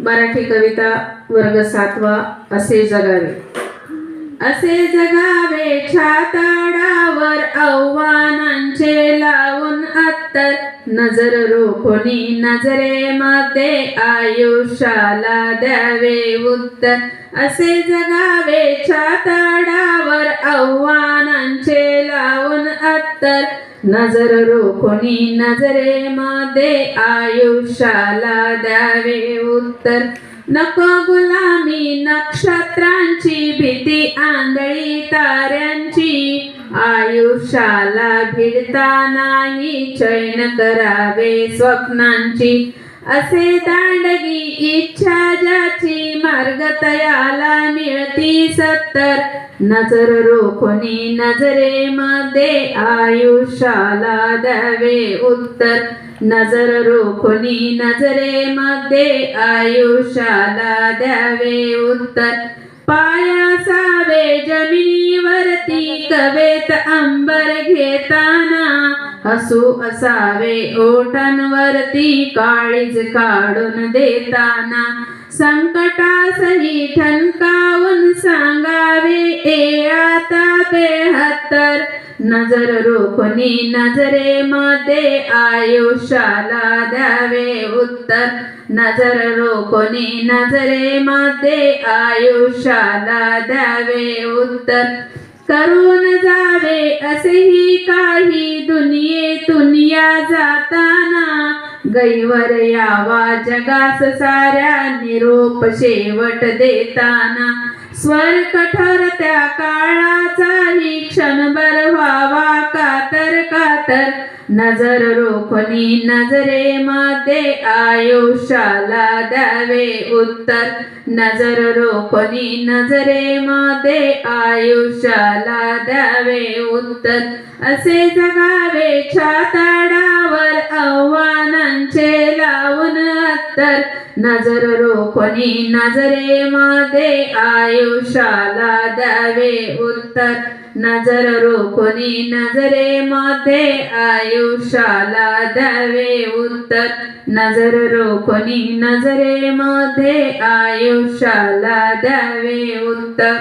मराठी कविता वर्ग सातवा असे जगावे. असे जगावे छाताडावर आव्हानांचे लावून अत्तर. नजर रोखोनी नजरेमध्ये आयुष्याला द्यावे उत्तर. असे जगावे छाताडावर आव्हानांचे लावून अत्तर. नजर रोखोनी नजरेमध्ये आयुष्याला द्यावे उत्तर. नको गुलामी नक्षत्रांची भीती आंधळी ताऱ्यांची. आयुष्याला भिडता नाही चैन करावे स्वप्नांची. असे दांडगी इच्छा ज्याची मार्ग तयाला मिळती सत्तर. नजर रोखोनी नजरेमध्ये आयुष्याला द्यावे उत्तर. नजर रोखोनी नजरेमध्ये आयुष्याला द्यावे उत्तर. पायासावे जमिनीवरती कवेत अंबर घेताना. हसू असावे ओठांवरती काळीज काढून देताना. संकटासही तर नजर रोखोनी नजरेमध्ये आयुष्याला द्यावे उत्तर. नजर रोखोनी नजरेमध्ये आयुष्याला द्यावे उत्तर. करून जावे असेही काही दुनियेतून या जाताना. गैवर यावा जगास साऱ्या निरोप शेवट देताना. स्वर कठोर त्या क्षण क्षणभर व्हावा कातर कातर. नजर रोखोनी नजरेमध्ये आयुष्याला द्यावे उत्तर. नजर रोखोनी नजरेमध्ये आयुष्याला द्यावे उत्तर. असे जगावे छाताडावर आव्हानांचे नजर रोखोनी नजरेमध्ये आयुष्याला द्यावे उत्तर. नजर रोखोनी नजरेमध्ये आयुष्याला द्यावे उत्तर. नजर रोखोनी नजरेमध्ये आयुष्याला द्यावे उत्तर.